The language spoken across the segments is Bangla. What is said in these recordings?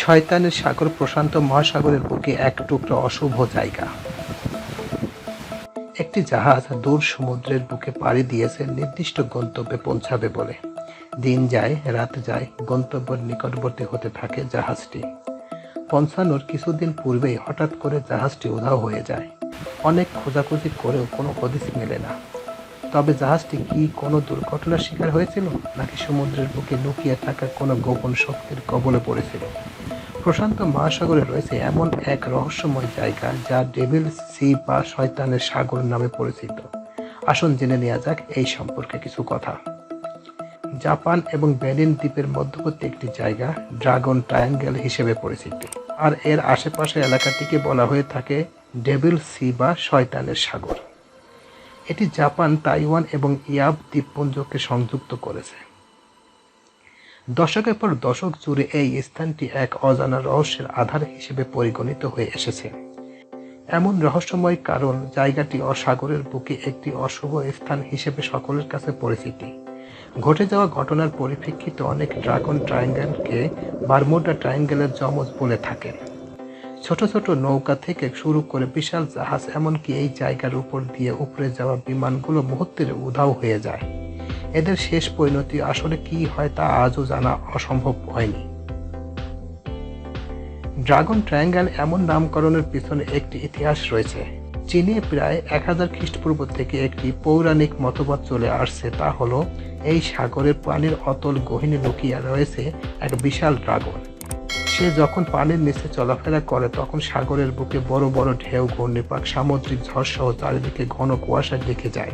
শয়তানের সাগর প্রশান্ত মহাসাগরের বুকে এক টুকরো অশুভ জায়গা। একটি জাহাজ দূর সমুদ্রের বুকে পাড়ি দিয়েছে, নির্দিষ্ট গন্তব্যে পৌঁছাবে বলে। দিন যায়, রাত যায়, গন্তব্যের নিকটবর্তী হতে থাকে জাহাজটি। পৌঁছানোর কিছুদিন পূর্বেই হঠাৎ করে জাহাজটি উধাও হয়ে যায়। অনেক খোঁজাখুঁজি করেও কোনো হদিস মেলে না। তবে জাহাজটি কি কোনো দুর্ঘটনার শিকার হয়েছিল, নাকি সমুদ্রের বুকে লুকিয়ে থাকা কোনো গোপন শক্তির কবলে পড়েছিল? প্রশান্ত মহাসাগরে রয়েছে এমন এক রহস্যময় জায়গা যা ডেভিল সি বা শয়তানের সাগর নামে পরিচিত। আসুন জেনে নেওয়া যাক এই সম্পর্কে কিছু কথা। জাপান এবং বেনিন দ্বীপের মধ্যবর্তী একটি জায়গা, ড্রাগন ট্রায়াঙ্গেল হিসেবে পরিচিত। আর এর আশেপাশের এলাকাটিকে বলা হয়ে থাকে ডেভিল সি বা শয়তানের সাগর। এটি জাপান, তাইওয়ান এবং ইয়াব দ্বীপপুঞ্জকে সংযুক্ত করেছে। দশকের পর দশক জুড়ে এই স্থানটি এক অজানা রহস্যের আধার হিসেবে পরিগণিত হয়ে এসেছে। এমন রহস্যময় কারণ জায়গাটি অসাগরের বুকে একটি অশুভ স্থান হিসেবে সকলের কাছে পরিচিতি। ঘটে যাওয়া ঘটনার পরিপ্রেক্ষিতে অনেক ড্রাগন ট্রায়াঙ্গেলকে বারমুডা ট্রায়াঙ্গেলের যমজ বলে থাকেন। ছোট ছোট নৌকা থেকে শুরু করে বিশাল জাহাজ এমনকি এই জায়গার উপর দিয়ে উপরে যাওয়া বিমানগুলো মুহূর্তের উধাও হয়ে যায়। এদের শেষ পরিণতি আসলে কি হয় তা আজও জানা অসম্ভব হয়নি। ড্রাগন ট্রায়াঙ্গেল এমন নামকরণের পিছনে একটি ইতিহাস রয়েছে। চীনে প্রায় এক হাজার খ্রিস্টপূর্ব থেকে একটি পৌরাণিক মতবাদ চলে আসছে, তা হলো, এই সাগরের পানির অতল গহিনী লুকিয়ে রয়েছে এক বিশাল ড্রাগন। সে যখন পানির নিচে চলাফেরা করে, তখন সাগরের বুকে বড় বড় ঢেউ ঘূর্ণিপাক সামুদ্রিক ঝড় সহ চারিদিকে ঘন কুয়াশা ডেকে যায়।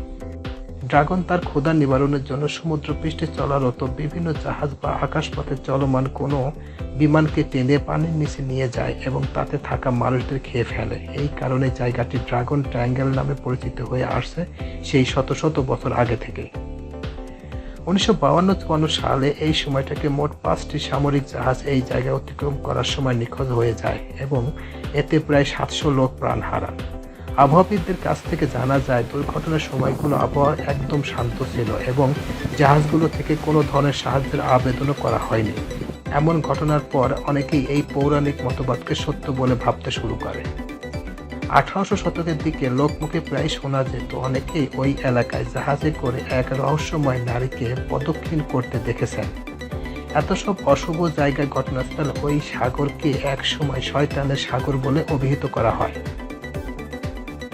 ড্রাগন তার ক্ষুধা নিবারণের জন্য সমুদ্র পৃষ্ঠে চলারত বিভিন্ন জাহাজ বা আকাশপথে চলমান কোনো বিমানকে টেনে পানির নিচে নিয়ে যায় এবং তাতে থাকা মানুষদের খেয়ে ফেলে। এই কারণে জায়গাটি ড্রাগন ট্রায়াঙ্গেল নামে পরিচিত হয়ে আসছে সেই শত শত বছর আগে থেকেই। উনিশশো চুয়ান্ন সালে এই সময়টাকে মোট পাঁচটি সামরিক জাহাজ এই জায়গায় অতিক্রম করার সময় নিখোঁজ হয়ে যায় এবং এতে প্রায় সাতশো লোক প্রাণ হারান। আবহাওয়াবিদদের কাছ থেকে জানা যায়, দুর্ঘটনার সময়গুলো আবহাওয়া একদম শান্ত ছিল এবং জাহাজগুলো থেকে কোনো ধরনের সাহায্যের আবেদনও করা হয়নি। এমন ঘটনার পর অনেকেই এই পৌরাণিক মতবাদকে সত্য বলে ভাবতে শুরু করে। আঠারোশো শতকের দিকে লোকমুখে প্রায় শোনা যেত অনেকেই ওই এলাকায় জাহাজে করে এক রহস্যময় নারীকে প্রদক্ষিণ করতে দেখেছেন। এত সব অশুভ জায়গায় ঘটনাস্থল ওই সাগরকে এক সময় শয়তানের সাগর বলে অভিহিত করা হয়।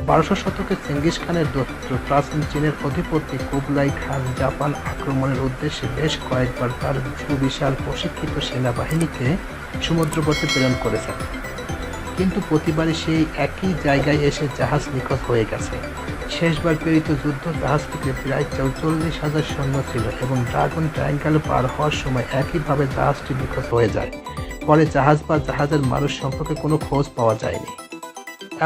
বারোশো শতকে চেঙ্গিস খানের দত্ত, প্রাচীন চীনের অধিপতি কুবলাই খান জাপান আক্রমণের উদ্দেশ্যে বেশ কয়েকবার তার সুবিশাল প্রশিক্ষিত সেনাবাহিনীকে সমুদ্রপথে প্রেরণ করেছেন। কিন্তু প্রতিবারই সেই একই জায়গায় এসে জাহাজ নিখোঁজ হয়ে গেছে। শেষবার প্রেরিত যুদ্ধ জাহাজ থেকে প্রায় চৌচল্লিশ হাজার সৈন্য ছিল এবং ড্রাগন ট্রায়াঙ্গেল পার হওয়ার সময় একইভাবে জাহাজটি নিখোঁজ হয়ে যায়। পরে জাহাজ বা জাহাজের মানুষ সম্পর্কে কোনো খোঁজ পাওয়া যায়নি।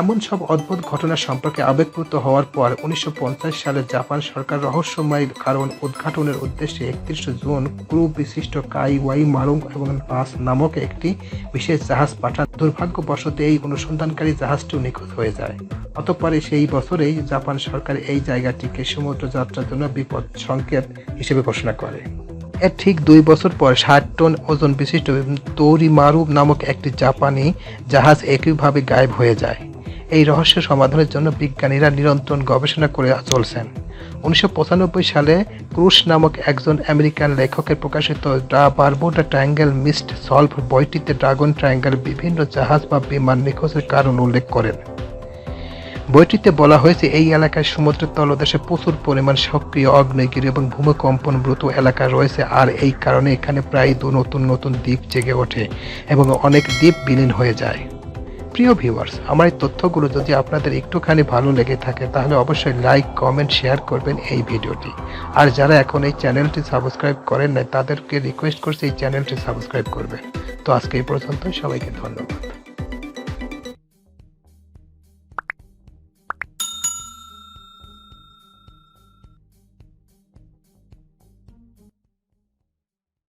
এমন সব অদ্ভুত ঘটনা সম্পর্কে আবেগপ্রুত হওয়ার পর উনিশশো পঞ্চাশ সালে জাপান সরকার রহস্যময় কারণ উদ্ঘাটনের উদ্দেশ্যে একত্রিশে জুন ক্রু বিশিষ্ট কাই ওয়াই মারুং এবং পাস নামক একটি বিশেষ জাহাজ পাঠান। দুর্ভাগ্যবশত এই অনুসন্ধানকারী জাহাজটিও নিখোঁজ হয়ে যায়। অতঃপরে সেই বছরেই জাপান সরকার এই জায়গাটিকে সমুদ্র যাত্রার জন্য বিপদ সংকেত হিসেবে ঘোষণা করে। এর ঠিক দুই বছর পর ষাট টন ওজন বিশিষ্ট তৌরিমারু নামক একটি জাপানি জাহাজ একইভাবে গায়েব হয়ে যায়। এই রহস্য সমাধানের জন্য বিজ্ঞানীরা নিরন্তর গবেষণা করে চলছেন। উনিশশো পঁচানব্বই সালে ক্রুশ নামক একজন আমেরিকান লেখকের প্রকাশিত the Bermuda Triangle mystery solved বইটিতে ড্রাগন ট্রায়াঙ্গেল, বিভিন্ন জাহাজ বা বিমান নিখোঁজের কারণ উল্লেখ করেন। বইটিতে বলা হয়েছে, এই এলাকায় সমুদ্রের তলদেশে প্রচুর পরিমাণ সক্রিয় অগ্নেয়গিরি এবং ভূমিকম্পন ব্রুত এলাকা রয়েছে, আর এই কারণে এখানে প্রায় দু নতুন নতুন দ্বীপ জেগে ওঠে এবং অনেক দ্বীপ বিলীন হয়ে যায়। প্রিয় ভিউয়ার্স আমার এই তথ্যগুলো যদি আপনাদের একটুখানি ভালো লেগে থাকে, তাহলে অবশ্যই লাইক কমেন্ট শেয়ার করবেন এই ভিডিওটি। আর যারা এখন এই চ্যানেলটি সাবস্ক্রাইব করেন না তাদেরকে রিকোয়েস্ট করছি এই চ্যানেলটি সাবস্ক্রাইব করবেন তো আজকে এই পর্যন্ত সবাইকে ধন্যবাদ।